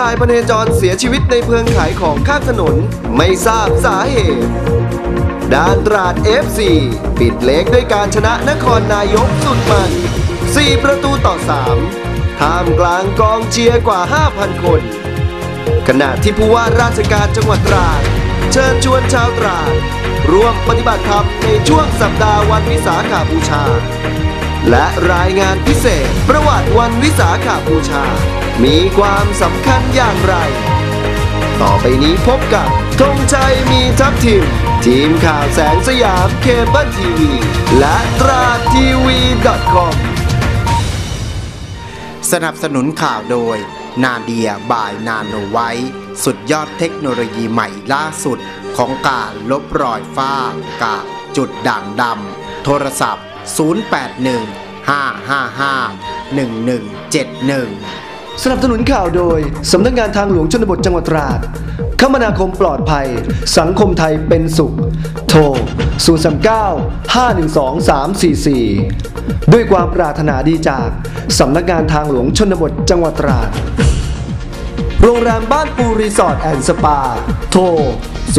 ชายพเนจรเสียชีวิตในเพิงขายของข้างถนน ไม่ทราบสาเหตุ ด้านตราด FC ปิดเล็กด้วยการชนะนครนายกสุดมัน 4 ประตูต่อ 3 ท่ามกลางกองเชียร์กว่า 5,000 คน ขณะที่ผู้ว่าราชการจังหวัดตราด เชิญชวนชาวตราด ร่วมปฏิบัติธรรมในช่วงสัปดาห์วันวิสาขาบูชา และรายงานพิเศษประวัติวันวิสาขาบูชา มีความสำคัญอย่างไร ต่อไปนี้พบกับธงชัยมีทัพทิม ทีมข่าวแสงสยามเคเบิลทีวี และตราทีวี .com สนับสนุนข่าวโดย นาเดียบายนาโนไว้สุดยอดเทคโนโลยีใหม่ล่าสุดของการลบรอยฝ้ากากจุดด่างดำโทรศัพท์ 081-555-1171 สนับสนุนข่าวโดย สำนักงานทางหลวงชนบทจังหวัดตราด คมนาคมปลอดภัย สังคมไทยเป็นสุข โทร 039 512 344 ด้วยความปรารถนาดีจาก สำนักงานทางหลวงชนบทจังหวัดตราดโรงแรมบ้านปูรีสอร์ทแอนด์สปา โทร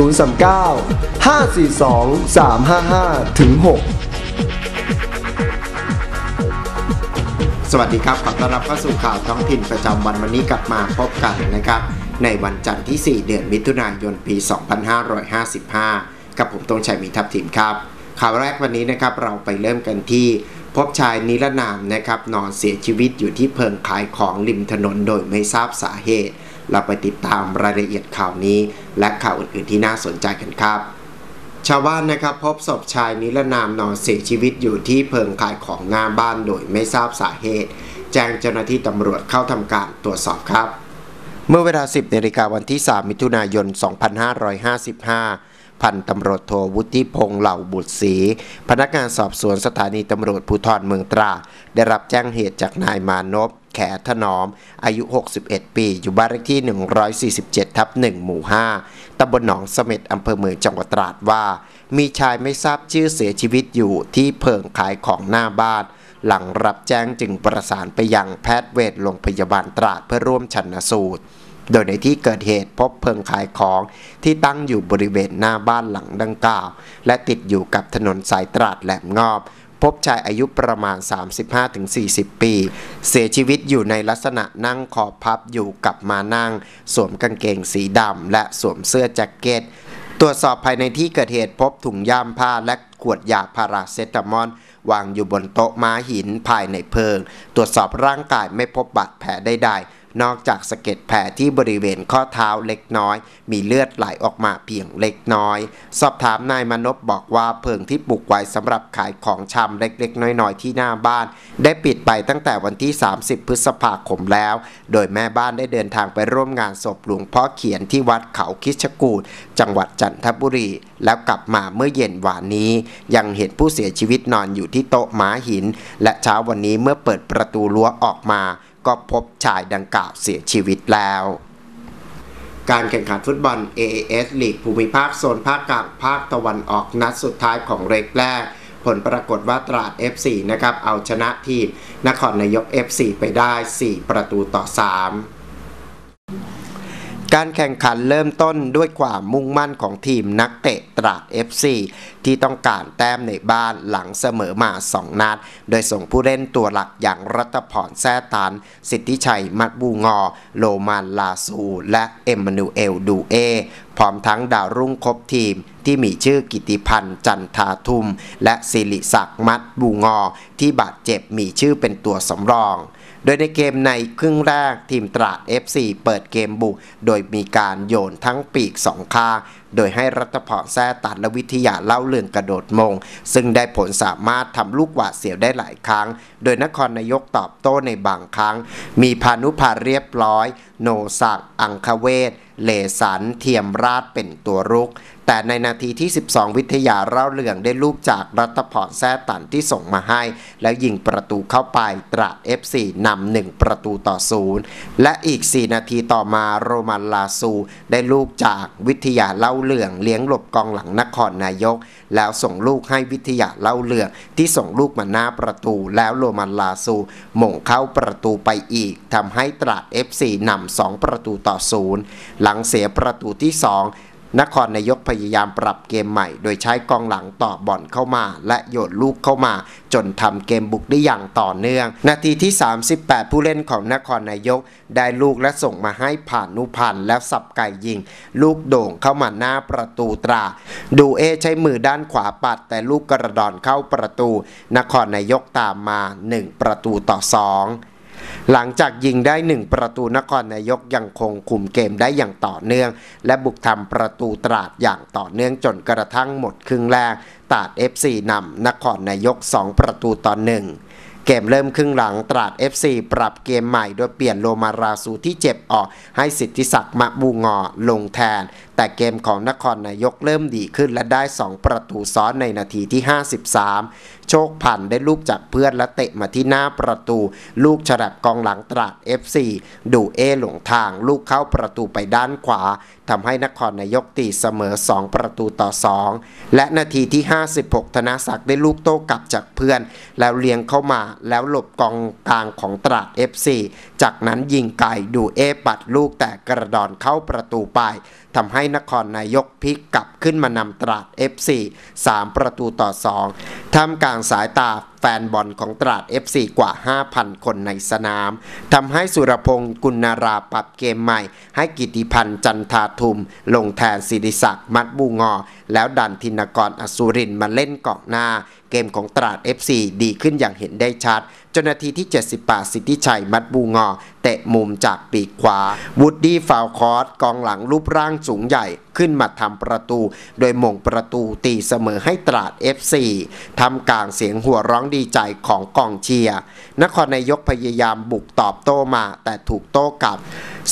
039 542 355ถึง6 สวัสดีครับ ขอต้อนรับเข้าสู่ข่าวท้องถิ่นประจำวันวันนี้กลับมาพบกันนะครับ ในวันจันทร์ที่ 4 เดือนมิถุนายนปี 2555 กับผมตรงชัยมีทัพทีมครับ ข่าวแรกวันนี้นะครับเราไปเริ่มกันที่พบชายนิรนามนะครับนอนเสียชีวิตอยู่ที่เพิงขายของริมถนนโดยไม่ทราบสาเหตุ เราไปติดตามรายละเอียดข่าวนี้ และข่าวอื่นๆที่น่าสนใจกันครับ ชาวบ้านนะครับพบศพชายนิรนามนอนเสียชีวิตอยู่ที่เพิงขายของหน้าบ้านโดยไม่ทราบสาเหตุ แจ้งเจ้าหน้าที่ตำรวจเข้าทำการตรวจสอบครับ เมื่อเวลา 10นาฬิกาวันที่ 3 มิถุนายน 2555 พันตำรวจโทวุฒิพงษ์เหล่าบุตรศรีพนักงานสอบสวนสถานีตำรวจภูธรเมืองตรา ได้รับแจ้งเหตุจากนายมานพ แขถนอม อายุ 61 ปี อยู่บ้านเลขที่ 147 ทับ 1 หมู่ 5ตำบลหนองเสม็ดอำเภอเมืองจังหวัดตราดว่า มีชายไม่ทราบชื่อเสียชีวิตอยู่ที่เพิงขายของหน้าบ้าน หลังรับแจ้งจึงประสานไปยังแพทย์เวชโรงพยาบาลตราดเพื่อร่วมชันสูตรโดยในที่เกิดเหตุพบเพิงขายของที่ตั้งอยู่บริเวณหน้าบ้านหลังดังกล่าว และติดอยู่กับถนนสายตราดแหลมงอบ พบชายอายุประมาณ 35-40 ปี เสียชีวิตอยู่ในลักษณะนั่งคอพับอยู่กับมานั่ง สวมกางเกงสีดำและสวมเสื้อแจ็คเก็ต ตรวจสอบภายในที่เกิดเหตุพบถุงย่ามผ้าและขวดยาพาราเซตามอลวางอยู่บนโต๊ะม้าหินภายในเพิง ตรวจสอบร่างกายไม่พบบาดแผลใดๆ นอกจากสะเก็ดแผลที่บริเวณข้อเท้าเล็กน้อย มีเลือดไหลออกมาเพียงเล็กน้อย สอบถามนายมนพบอกว่าเพิงที่ปลูกไว้สำหรับขายของชำเล็กๆ น้อยๆ ที่หน้าบ้าน ได้ปิดไปตั้งแต่วันที่ 30 พฤษภาคมแล้ว โดยแม่บ้านได้เดินทางไปร่วมงานศพหลวงพ่อเขียนที่วัดเขาคิชกูดจังหวัดจันทบุรี แล้วกลับมาเมื่อเย็นวานนี้ ยังเห็นผู้เสียชีวิตนอนอยู่ที่โต๊ะม้าหิน และเช้าวันนี้เมื่อเปิดประตูรั้วออกมา ก็พบชายดังกล่าวเสียชีวิตแล้ว การแข่งขันฟุตบอล AAS ลีกภูมิภาคโซนภาคกลางภาคตะวันออกนัดสุดท้ายของเรกแรก ผลปรากฏว่าตราด FC นะครับเอาชนะทีมนครนายก FC ไปได้ 4 ประตูต่อ 3 การแข่งขันเริ่มต้นด้วยความมุ่งมั่นของทีมนักเตะตราด FC ที่ต้องการแต้มในบ้านหลังเสมอมา 2 นัด โดยส่งผู้เล่นตัวหลักอย่างรัตพรแซ่ตัน สิทธิชัย มัดบูงอ โลมานลาซู และเอ็มมานูเอลดูเอ พร้อมทั้งดาวรุ่งครบทีมที่มีชื่อกิติพันธ์จันทาทุม และสิริศักดิ์มัดบูงอ ที่บาดเจ็บมีชื่อเป็นตัวสำรอง โดยในเกมในครึ่งแรกทีมตราด FC เปิดเกมบุก โดยมีการโยนทั้งปีกสองข้างโดยให้รัตพรแซ่ตัดและวิทยาเล่าเรื่องกระโดดมง ซึ่งได้ผลสามารถทำลูกหวาดเสียวได้หลายครั้ง โดยนครนายกตอบโต้ในบางครั้ง มีพานุพาเรียบร้อย โนศักอังคเวศเลสัน เทียมราชเป็นตัวรุก แต่ในนาทีที่ 12 วิทยาเล่าเหลืองได้ลูกจากรัตพรแซ่ตันที่ส่งมาให้ แล้วยิงประตูเข้าไปตราด FC นำหนึ่งประตูต่อศูนย์และอีก 4 นาทีต่อมาโรมันลาซู ได้ลูกจากวิทยาเล่าเหลืองเลี้ยงหลบกองหลังนครนายก แล้วส่งลูกให้วิทยาเล่าเหลืองที่ส่งลูกมาหน้าประตู แล้วโรมันลาซูหม่งเข้าประตูไปอีกทำให้ตราด FC นำ2ประตูต่อศูนย์หลังเสียประตูที่ 2 นครนายกพยายามปรับเกมใหม่ โดยใช้กองหลังต่อบอลเข้ามา และโยนลูกเข้ามา จนทำเกมบุกได้อย่างต่อเนื่อง นาทีที่ 38 ผู้เล่นของนครนายก ได้ลูกและส่งมาให้ผ่านนุพันธ์แล้วสับไก่ยิง ลูกโด่งเข้ามาหน้าประตูตรา ดูเอใช้มือด้านขวาปัด แต่ลูกกระดอนเข้าประตู นครนายกตามมา 1 ประตูต่อ 2 หลังจากยิงได้หนึ่งประตูนครนายกยังคงคุมเกมได้อย่างต่อเนื่อง และบุกทำประตูตราดอย่างต่อเนื่องจนกระทั่งหมดครึ่งแรกตราด FC นำนครนายก 2 ประตูต่อหนึ่งเกมเริ่มครึ่งหลังตราด FC ปรับเกมใหม่โดยเปลี่ยนโลมาราซูที่เจ็บออกให้สิทธิศักดิ์มะบูงอลงแทน แต่เกมของนครนายกเริ่มดีขึ้นและได้ 2 ประตูซ้อนในนาทีที่ 53โชคพันธ์ได้ลูกจากเพื่อนและเตะมาที่หน้าประตู ลูกฉลับกองหลังตราด FC ดูเอหลงทาง ลูกเข้าประตูไปด้านขวาทำให้นครนายกตีเสมอ 2 ประตูต่อ 2 และนาทีที่ 56 ธนศักดิ์ได้ลูกโต้กลับจากเพื่อน แล้วเลี้ยงเข้ามาแล้วหลบกองกลางของตราด FC จากนั้นยิงไกลดูเอปัดลูกแต่กระดอนเข้าประตูไปทำให้นครนายกพลิกกลับขึ้นมานำตราด FC 3 ประตูต่อ 2ท่ามกลางสายตา แฟนบอลของตราด FC กว่า 5,000 คนในสนามทำให้สุรพงศ์กุณาราปรับเกมใหม่ ให้กิติพันธ์จันทาทุม ลงแทนศิริศักดิ์มัดบูงอ แล้วดันธินกรอสุรินมาเล่นเกาะหน้า เกมของตราด FC ดีขึ้นอย่างเห็นได้ชัดจนนาทีที่ 78 สิทธิชัยมัดบูงอเตะมุมจากปีกขวาวูดดี้ฟาวคอร์สกองหลังรูปร่างสูงใหญ่ขึ้นมาทำประตู โดยม่งประตูตีเสมอให้ตราด FC ทำกลางเสียงหัวร้องดีใจของกองเชียร์ นครนายกพยายามบุกตอบโต้มาแต่ถูกโต้กลับ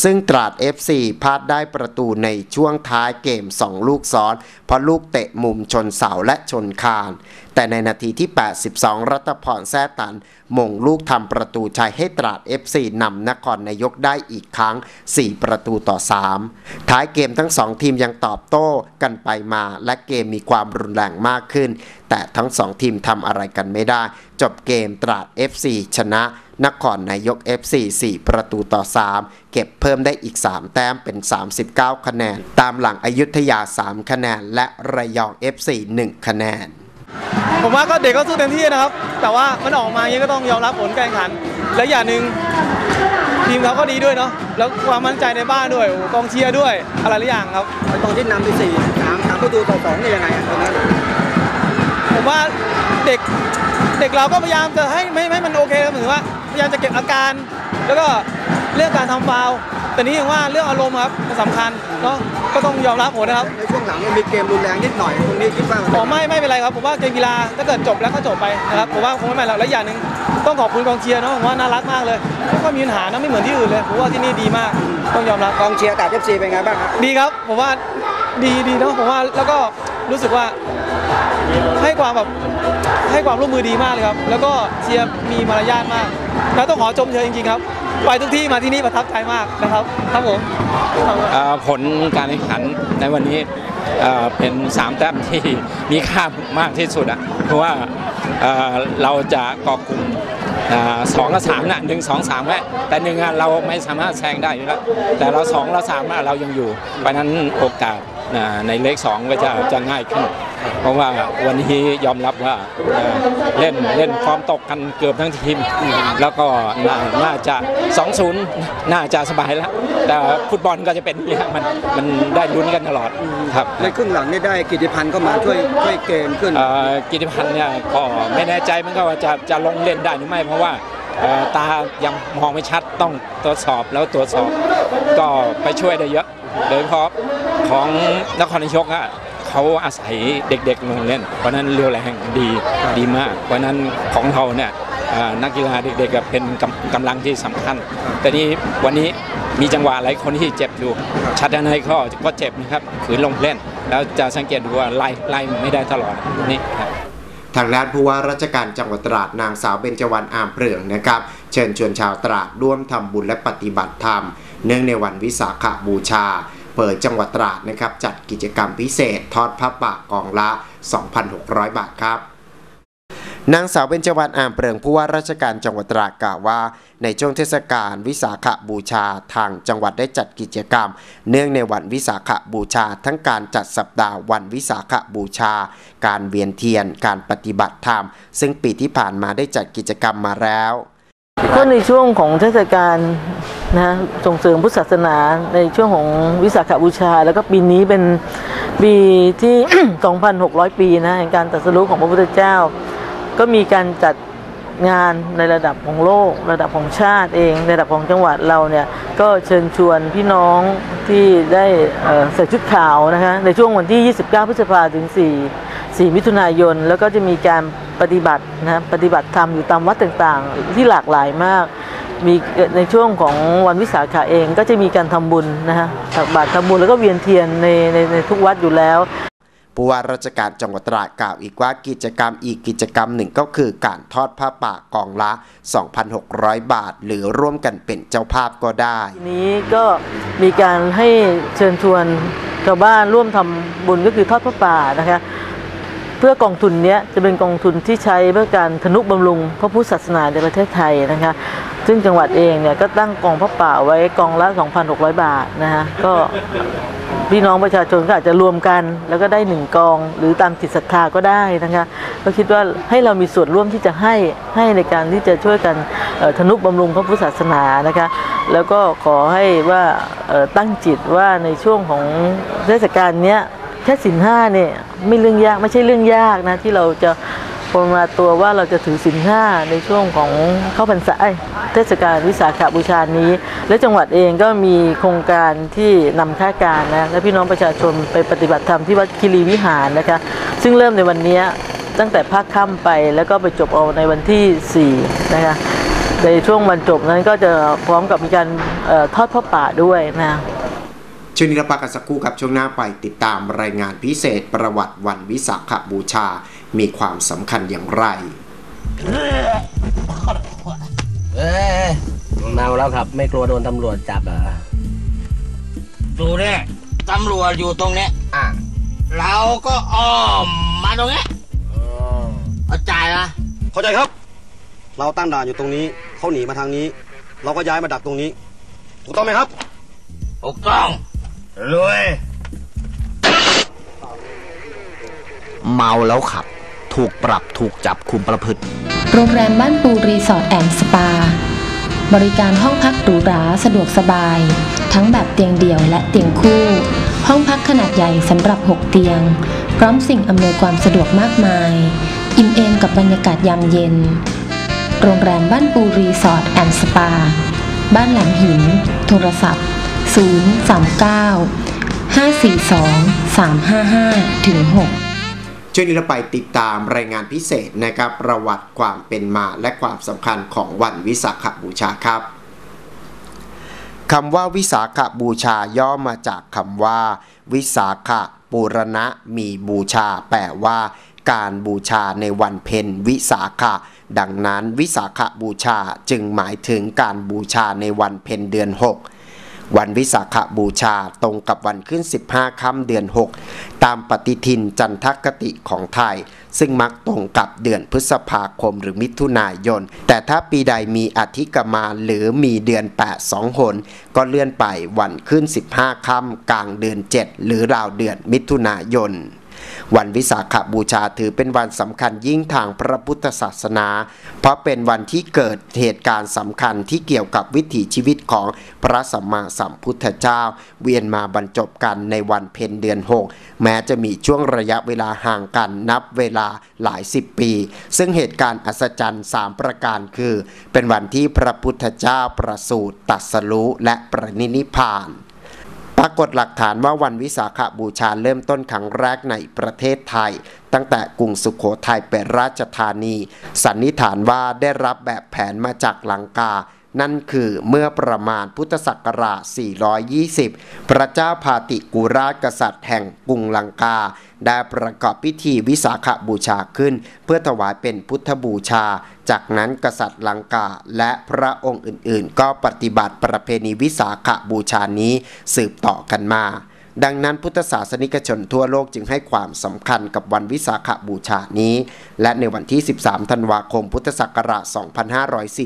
ซึ่งตราด FC พลาดได้ประตูในช่วงท้ายเกม 2 ลูกซ้อน เพราะลูกเตะมุมชนเสาและชนคาน แต่ในนาทีที่ 82 รัตพรแซ่ตันมงลูกทำประตูชัยให้ตราด FC นำนครนายกได้อีกครั้ง 4 ประตูต่อ 3 ท้ายเกมทั้ง2ทีมยังตอบโต้กันไปมา และเกมมีความรุนแรงมากขึ้น แต่ทั้ง2ทีมทำอะไรกันไม่ได้ จบเกมตราด FC ชนะ นครนายก FC 4 ประตูต่อ 3 เก็บเพิ่มได้อีก 3 แต้มเป็น 39 คะแนน ตามหลังอยุธยา 3 คะแนน และระยอง FC 1 คะแนน ผมว่าก็เด็กก็สู้เต็มที่นะครับ แต่ว่ามันออกมาอย่างนี้ก็ต้องยอมรับผลการแข่งขัน และอย่างหนึ่งทีมเขาก็ดีด้วยเนาะ แล้วความมั่นใจในบ้านด้วยโอ้โหกองเชียร์ด้วย อะไรหลายอย่างครับ ตอนที่นำไปสี่สามสามประตูต่อสองนี่ยังไงอะตอนนั้นผมว่าเด็ก เด็กเราก็พยายามจะให้ไม่ไม่ให้มันโอเคเหมือนว่าพยายามจะเก็บอาการ แล้วก็เรื่องการทำฟาวล์แต่นี้อย่างว่าเรื่องอารมณ์ครับมันสำคัญเนาะก็ต้องยอมรับผลนะครับในช่วงหลังเนี่ยมีเกมรุนแรงนิดหน่อยตรงนี้คิดว่าอ๋อไม่ไม่เป็นไรครับผมว่าเกมกีฬาถ้าเกิดจบแล้วก็จบไปนะครับผมว่าคงไม่เป็นไรแล้วและอย่างหนึ่งต้องขอบคุณกองเชียร์เนาะผมว่าน่ารักมากเลยไม่ค่อยมีปัญหานะไม่เหมือนที่อื่นเลยผมว่าที่นี่ดีมากต้องยอมรับกองเชียร์ตราดเอฟซีเป็นไงบ้างครับดีครับผมว่าดีดีเนาะผมว่าแล้วก็ รู้สึกว่าให้ความแบบให้ความร่วมมือดีมากเลยครับ แล้วก็เชียร์มีมารยาทมาก แล้วต้องขอชมเชยจริงๆครับ ไปทุกที่มาที่นี่ประทับใจมากนะครับ ครับผมผลการแข่งขันในวันนี้เป็นสามแต้มที่มีค่ามากที่สุดอะเพราะว่าเเราจะเกาะกลุ่มสองกับสามน่ะหนึ่งสองสามแค่แต่หนึ่งอะเราไม่สามารถแซงได้อยู่แล้วแต่เราสองเราสามอะเรายังอยู่เพราะนั้นโอกาส ในเลขสองก็จะจะง่ายขึ้น เพราะว่าวันนี้ยอมรับว่าเอ่อเล่นเล่นฟอร์มตกกันเกือบทั้งทีม แล้วก็น่าน่าจะ 2-0 น่าจะสบายแล้ว แต่ฟุตบอลก็จะเป็นอย่างนี้ฮะมันมันได้ลุ้นกันตลอดครับในครึ่งหลังนี่ได้กิติพันธ์เข้ามาช่วยช่วยเกมขึ้นเอ่อกิติพันธ์เนี่ยก็ไม่แน่ใจเหมันก็ว่าจะจะลงเล่นได้หรือไม่เพราะว่าเอ่อตายังมองไม่ชัดต้องตรวจสอบแล้วตรวจสอบก็ไปช่วยได้เยอะ โดยเฉพาะของนครนายกอะเขาอาศัยเด็กๆลงเล่น เพราะฉะนั้นเรียวแรงดีดีมาก เพราะฉะนั้นของเราเนี่ยเอ่อนักกีฬาเด็กๆก็เป็นกำกำลังที่สำคัญ แต่นี้วันนี้มีจังหวะหลายคนที่เจ็บอยู่ ชัดนัยก็ก็เจ็บนะครับขืนลงเล่น แล้วจะสังเกตดูว่าไล่ไล่ไม่ได้ตลอดนี่ครับทางด้านผู้ว่าราชการจังหวัดตราดนางสาวเบญจวรรณอามเปลืองนะครับ เชิญชวนชาวตราดร่วมทำบุญและปฏิบัติธรรม เนื่องในวันวิสาขบูชา เปิดจังหวัดตราดนะครับ จัดกิจกรรมพิเศษ ทอดพระป่ากองละ 2,600 บาทครับนางสาวเบญจวรรณอ่างเปริงผู้ว่าราชการจังหวัดตราดกล่าวว่า ในช่วงเทศกาลวิสาขบูชาทางจังหวัดได้จัดกิจกรรม เนื่องในวันวิสาขบูชา ทั้งการจัดสัปดาห์วันวิสาขบูชา การเวียนเทียน การปฏิบัติธรรม ซึ่งปีที่ผ่านมาได้จัดกิจกรรมมาแล้ว ก็ในช่วงของเทศกาลนะส่งเสริมพุทธศาสนาในช่วงของวิสาขบูชา แล้วก็ปีนี้เป็นปีที่ 2,600 ปีนะแห่งการตรัสรู้ของพระพุทธเจ้า ก็มีการจัดงานในระดับของโลก ระดับของชาติเองในระดับของจังหวัดเราเนี่ยก็เชิญชวนพี่น้องที่ได้ใส่ชุดขาวนะคะในช่วงวันที่ 29 พฤษภาถึง 4 4 มิถุนายน แล้วก็จะมีการ ปฏิบัตินะปฏิบัติธรรมอยู่ตามวัดต่างๆ ที่หลากหลายมากมีในช่วงของวันวิสาขะเองก็จะมีการทำบุญนะฮะตักบาตรทำบุญแล้วก็เวียนเทียนในในในทุกวัดอยู่แล้วผู้ว่าราชการจังหวัดตราดกล่าวอีกว่ากิจกรรมอีกกิจกรรมหนึ่งก็คือการทอดผ้าป่ากองละ 2,600 บาท หรือร่วมกันเป็นเจ้าภาพก็ได้ทีนี้ก็มีการให้เชิญชวนชาวบ้านร่วมทำบุญก็คือทอดพระป่านะคะ เพื่อกองทุนนี้จะเป็นกองทุนที่ใช้เพื่อการทนุบำรุงพระพุทธศาสนาในประเทศไทยนะคะ ซึ่งจังหวัดเองเนี่ยก็ตั้งกองพระป่าไว้กองละ 2,600 บาทนะคะก็พี่น้องประชาชนก็อาจจะรวมกัน แล้วก็ได้หนึ่งกอง หรือตามจิตศรัทธาก็ได้นะคะก็คิดว่าให้เรามีส่วนร่วมที่จะให้ให้ในการที่จะช่วยกันเอ่อทนุบำรุงพระพุทธศาสนานะคะ แล้วก็ขอให้ว่าตั้งจิตว่าในช่วงของเทศกาลเนี้ย ค่สินห้าเนี่ยไม่เรื่องยากไม่ใช่เรื่องยากนะที่เราจะปรมาตัวว่าเราจะถือสินห้าในช่วงของเข้าพรรษาเอ้ยเทศกาลวิสาขบูชานี้ และจังหวัดเองก็มีโครงการที่นำข้าการนะและพี่น้องประชาชนไปปฏิบัติธรรมที่วัดคิรีวิหารนะคะ ซึ่งเริ่มในวันนี้ตั้งแต่ภาคค่ำไปแล้วก็ไปจบเอาในวันที่ 4 นะคะในช่วงวันจบนั้นก็จะพร้อมกับมีการออทอดพระป่าด้วยนะ ช่วงนี้เราพักกันสักครู่ครับช่วงหน้าไปติดตามรายงานพิเศษประวัติวันวิสาขบูชา มีความสำคัญอย่างไรเอ้ยเมาแล้วครับ ไม่กลัวโดนตำรวจจับเหรอดูเนี่ยตำรวจอยู่ตรงเนี้ยอะเราก็อ้อมมาตรงเนี้ยเข้าใจนะเข้าใจครับ เราตั้งด่านอยู่ตรงนี้เขาหนีมาทางนี้ เราก็ย้ายมาดักตรงนี้ถูกต้องไหมครับถูกต้อง รวยเมาแล้วขับ ถูกปรับถูกจับคุมประพฤติ โรงแรมบ้านปูรีสอร์ทแอนด์สปา บริการห้องพักหรูหราสะดวกสบาย ทั้งแบบเตียงเดี่ยวและเตียงคู่ ห้องพักขนาดใหญ่สำหรับ 6 เตียง พร้อมสิ่งอำนวยความสะดวกมากมาย อิ่มเอมกับบรรยากาศยามเย็น โรงแรมบ้านปูรีสอร์ทแอนด์สปา บ้านแหลมหิน โทรศัพท์ 039 542 355ถึง6ช่วงนี้เราไปติดตามรายงานพิเศษนะครับประวัติความเป็นมาและความสำคัญของวันวิสาขบูชาครับคำว่าวิสาขบูชาย่อมาจากคำว่า วิสาขบูรณะมีบูชา แปลว่า การบูชาในวันเพ็ญวิสาขะ ดังนั้นวิสาขบูชาจึงหมายถึงการบูชาในวันเพ็ญเดือน 6 วันวิสาขบูชาตรงกับวันขึ้น 15 ค่ำเดือน 6 ตามปฏิทินจันทกติของไทย ซึ่งมักตรงกับเดือนพฤษภาคมหรือมิถุนายน แต่ถ้าปีใดมีอธิกมาหรือมีเดือน 8 2หนก็เลื่อนไปวันขึ้น 15 ค่ำกลางเดือน 7 หรือราวเดือนมิถุนายน วันวิสาขบูชาถือเป็นวันสำคัญยิ่งทางพระพุทธศาสนา เพราะเป็นวันที่เกิดเหตุการณ์สำคัญที่เกี่ยวกับวิถีชีวิตของพระสัมมาสัมพุทธเจ้า เวียนมาบรรจบกันในวันเพ็ญเดือน 6 แม้จะมีช่วงระยะเวลาห่างกันนับเวลาหลายสิบปี ซึ่งเหตุการณ์อัศจรรย์สามประการคือ เป็นวันที่พระพุทธเจ้าประสูติตัสรู้และประนินิพาน ปรากฏหลักฐานว่าวันวิสาขบูชาเริ่มต้นครั้งแรกในประเทศไทย ตั้งแต่กรุงสุขโขทัยเป็นราชธานี สันนิษฐานว่าได้รับแบบแผนมาจากลังกา นั่นคือเมื่อประมาณพุทธศักราช 420 พระเจ้าพาติกุราชกษัตริย์แห่งกรุงลังกา ได้ประกอบพิธีวิสาขบูชาขึ้น เพื่อถวายเป็นพุทธบูชา จากนั้นกษัตริย์ลังกาและพระองค์อื่นๆ ก็ปฏิบัติประเพณีวิสาขบูชานี้สืบต่อกันมา ดังนั้นพุทธศาสนิกชนทั่วโลกจึงให้ความสำคัญกับวันวิสาขบูชานี้ และในวันที่ 13 ธันวาคม พุทธศักราช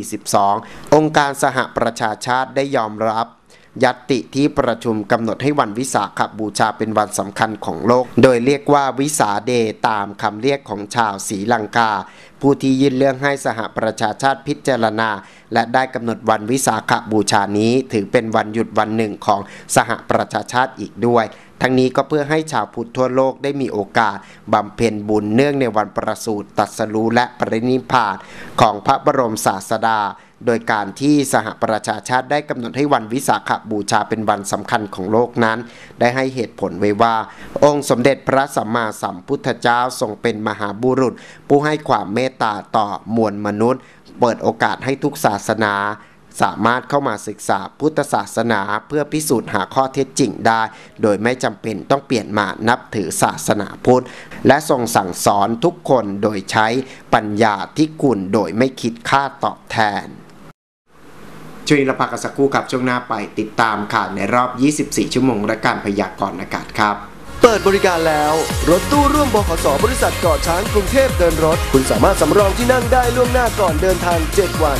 2542 องค์การสหประชาชาติได้ยอมรับ ยัตติที่ประชุมกำหนดให้วันวิสาขบูชาเป็นวันสำคัญของโลก โดยเรียกว่าวิสาเดตามคำเรียกของชาวศรีลังกา ผู้ที่ยื่นเรื่องให้สหประชาชาติพิจารณา และได้กำหนดวันวิสาขบูชานี้ ถือเป็นวันหยุดวันหนึ่งของสหประชาชาติอีกด้วย ทั้งนี้ก็เพื่อให้ชาวพุทธทั่วโลกได้มีโอกาสบำเพ็ญบุญเนื่องในวันประสูติตรัสรู้และปรินิพพานของพระบรมศาสดาโดยการที่สหประชาชาติได้กำหนดให้วันวิสาขบูชาเป็นวันสำคัญของโลกนั้น ได้ให้เหตุผลไว้ว่า องค์สมเด็จพระสัมมาสัมพุทธเจ้าทรงเป็นมหาบุรุษ ผู้ให้ความเมตตาต่อมวลมนุษย์ เปิดโอกาสให้ทุกศาสนา สามารถเข้ามาศึกษาพุทธศาสนาเพื่อพิสูจน์หาข้อเท็จจริงได้ โดยไม่จำเป็นต้องเปลี่ยนมานับถือศาสนาพุทธ และทรงสั่งสอนทุกคนโดยใช้ปัญญาที่กุลโดยไม่คิดค่าตอบแทนช่วงนี้เราพักกันสักครู่ครับช่วงหน้าไปติดตามข่าวในรอบ 24 ชั่วโมงและการพยากรณ์อากาศครับ เปิดบริการแล้ว รถตู้ร่วมบขสบริษัทเกาะช้างกรุงเทพเดินรถ คุณสามารถสำรองที่นั่งได้ล่วงหน้าก่อนเดินทาง 7 วัน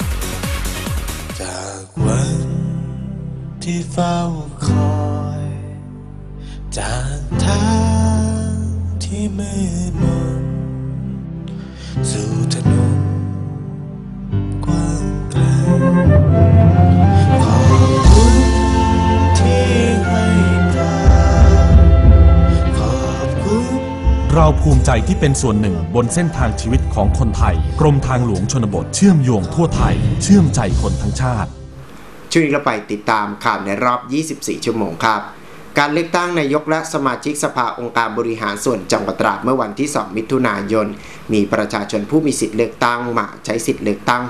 วันที่เฝ้าคอย จากทางที่มืดมนสู่ถนนกว้างไกลขอบคุณที่ให้การขอบคุณเราภูมิใจที่เป็นส่วนหนึ่งบนเส้นทางชีวิตของคนไทย กรมทางหลวงชนบทเชื่อมโยงทั่วไทย เชื่อมใจคนทั้งชาติ ช่วงนี้เราไปติดตามข่าวในรอบ 24 ชั่วโมงครับ การเลือกตั้งนายกและสมาชิกสภาองค์การบริหารส่วนจังหวัดตราดเมื่อวันที่ 2 มิถุนายน มีประชาชนผู้มีสิทธิ์เลือกตั้งมาใช้สิทธิ์เลือกตั้ง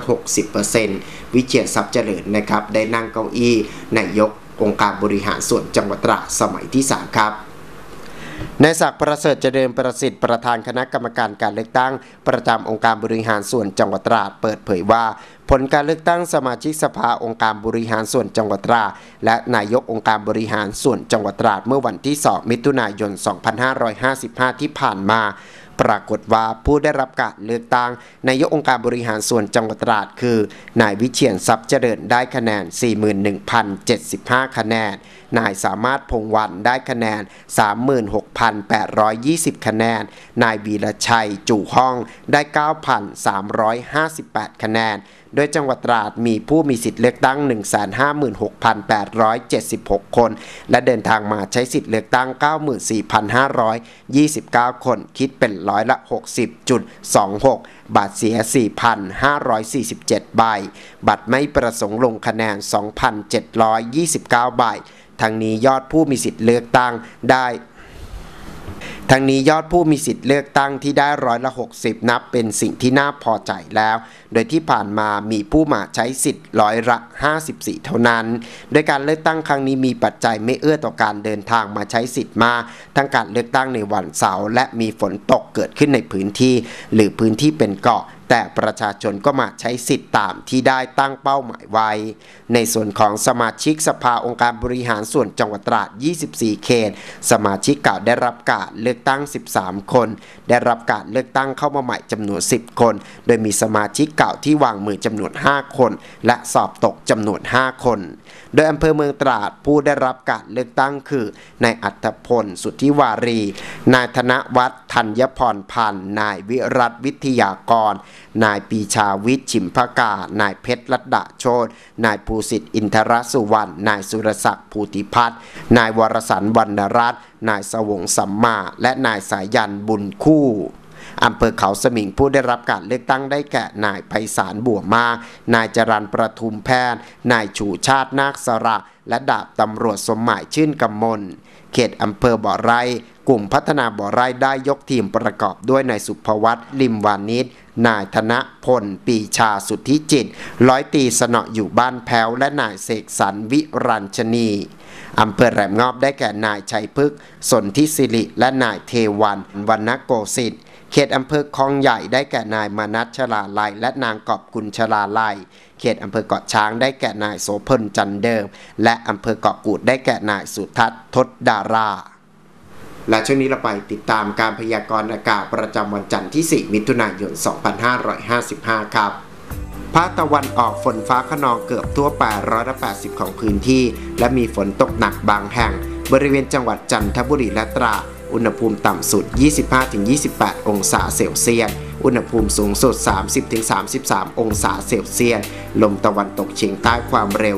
60%วิเชียรทรัพย์เจริญนะครับ ได้นั่งเก้าอี้นายกองค์การบริหารส่วนจังหวัดตราดสมัยที่ 3 ครับนายศักดิ์ประเสริฐเจริญประสิทธิ์ประธานคณะกรรมการการเลือกตั้ง ประจำองค์การบริหารส่วนจังหวัดตราดเปิดเผยว่า ผลการเลือกตั้งสมาชิกสภาองค์การบริหารส่วนจังหวัดตราดและนายกองค์การบริหารส่วนจังหวัดตราดเมื่อวันที่ 2 มิถุนายน 2555 ที่ผ่านมาปรากฏว่าผู้ได้รับการเลือกตั้งนายกองค์การบริหารส่วนจังหวัดตราดคือนายวิเชียนทรัพย์เจริญได้คะแนน 41,075 คะแนน นายสามารถพงวันได้คะแนน 36,820 คะแนน นายวีรชัยจู่ห้องได้ 9,358 คะแนน โดยจังหวัดตราดมีผู้มีสิทธิ์เลือกตั้ง 156,876 คน และเดินทางมาใช้สิทธิ์เลือกตั้ง 94,529 คน คิดเป็นร้อยละ 60.26บัตรเสีย 4,547 ใบ บัตรไม่ประสงค์ลงคะแนน 2,729 ใบ ทั้งนี้ยอดผู้มีสิทธิ์เลือกตั้งได้ทั้งนี้ยอดผู้มีสิทธิ์เลือกตั้งที่ได้ร้อยละ 60 นับเป็นสิ่งที่น่าพอใจแล้ว โดยที่ผ่านมามีผู้มาใช้สิทธิ์ร้อยละ 54 เท่านั้น โดยการเลือกตั้งครั้งนี้มีปัจจัยไม่เอื้อต่อการเดินทางมาใช้สิทธิ์มาทั้งการเลือกตั้งในวันเสาร์และมีฝนตกเกิดขึ้นในพื้นที่ หรือพื้นที่เป็นเกาะแต่ประชาชนก็มาใช้สิทธิ์ตามที่ได้ตั้งเป้าหมายไว้ ในส่วนของสมาชิกสภาองค์การบริหารส่วนจังหวัดตราด 24 เขต สมาชิกเก่าได้รับการเลือกตั้ง 13 คน ได้รับการเลือกตั้งเข้ามาใหม่จำนวน 10 คน โดยมีสมาชิกเก่าที่วางมือจำนวน 5 คน และสอบตกจำนวน 5 คน โดยอำเภอเมืองตราดผู้ได้รับการเลือกตั้งคือนายอัธพล สุทธิวารี นายธนวัฒน์ธัญพรพันธ์นายวิรัตวิทยากร นายปีชาวิชิมพกา นายเพชรลัดดาโชตนายภูสิทธิ์อินทรสุวรรณนายสุรศักดิ์ภูติพัฒน์นายวรสันวรรณรัตน์นายสวงสัมมา และนายสายันบุญคู่ อำเภอเขาสมิงผู้ได้รับการเลือกตั้งได้แก่นายไพศาลบัวมา นายจรันประทุมแพทย์ นายชูชาตินาคสระ และดาบตำรวจสมหมายชื่นกำมล เขตอำเภอบ่อไร่กลุ่มพัฒนาบ่อไร่ได้ยกทีมประกอบด้วยนายสุภวัตลิมวานิชนายธนพล ปีชาสุทธิจิต ร้อยตีสนออยู่บ้านแพ้ว และนายเสกสรรวิรัญชนีอำเภอแหลมงอบได้แก่นายชัยพฤกษ์สนทิสิริ และนายเทวันวรรณโกสิทธิ์ เขตอำเภอคลองใหญ่ได้แก่นายมานัชชลาลัย และนางกอบกุลชลาลัย เขตอำเภอเกาะช้างได้แก่นายโสพลจันเดิม และอำเภอเกาะกูดได้แก่นายสุทัศน์ทศดาราและช่วงนี้เราไปติดตามการพยากรณ์อากาศประจำวันจันทร์ที่ 4 มิถุนายน 2555 ครับภาคตะวันออกฝนฟ้าขนองเกือบทั่วไปร้อยละ80 ของพื้นที่ และมีฝนตกหนักบางแห่ง บริเวณจังหวัดจันทบุรีและตราด อุณหภูมิต่ำสุด 25-28 องศาเซลเซียส อุณหภูมิสูงสุด 30-33 องศาเซลเซียส ลมตะวันตกเฉียงใต้ความเร็ว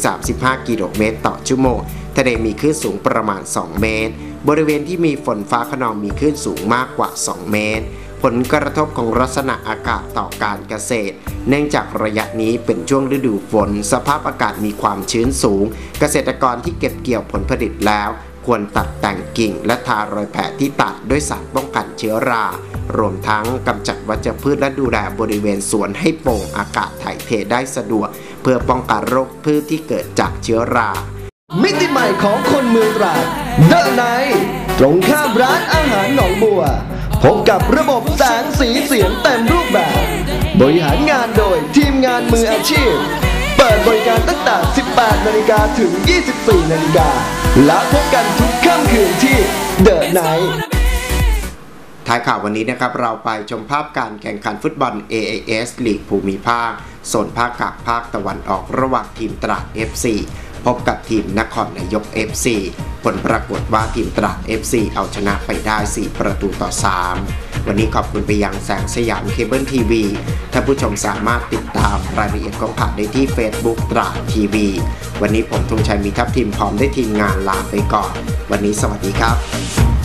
20-35 กิโลเมตรต่อชั่วโมง ทะเลมีคลื่นสูงประมาณ 2 เมตร บริเวณที่มีฝนฟ้าขนองมีคลื่นสูงมากกว่า 2 เมตรผลกระทบของลักษณะอากาศต่อการเกษตร เนื่องจากระยะนี้เป็นช่วงฤดูฝน สภาพอากาศมีความชื้นสูง เกษตรกรที่เก็บเกี่ยวผลผลิตแล้ว ควรตัดแต่งกิ่งและทารอยแผลที่ตัดด้วยสารป้องกันเชื้อรา รวมทั้งกำจัดวัชพืชและดูแลบริเวณสวนให้โปร่งอากาศถ่ายเทได้สะดวก เพื่อป้องกันโรคพืชที่เกิดจากเชื้อรา มิติใหม่ของคนเมืองตราดเดอะไนตรงข้ามร้านอาหารหนองบัว พบกับระบบแสงสีเสียงเต็มรูปแบบ บริหารงานโดยทีมงานมืออาชีพ เปิดบริการตั้งแต่ 18 นาฬิกาถึง 24 นาฬิกา และพบกันทุกค่ำคืนที่เดอะไนท้ายข่าววันนี้นะครับ เราไปชมภาพการแข่งขันฟุตบอล AAS ลีกภูมิภาคโซนภาคกลางภาคตะวันออกระหว่างทีมตราด FC พบกับทีมนครนายก FC ผลปรากฏว่าทีมตราด FC เอาชนะไปได้ 4 ประตูต่อ 3 วันนี้ขอบคุณไปยังแสงสยามเคเบิลทีวีท่านผู้ชมสามารถติดตามรายละเอียดของข่าวได้ที่ Facebook ตราดทีวี วันนี้ผมธงชัยมีทัพทีมพร้อมได้ทีมงานลาไปก่อน วันนี้สวัสดีครับ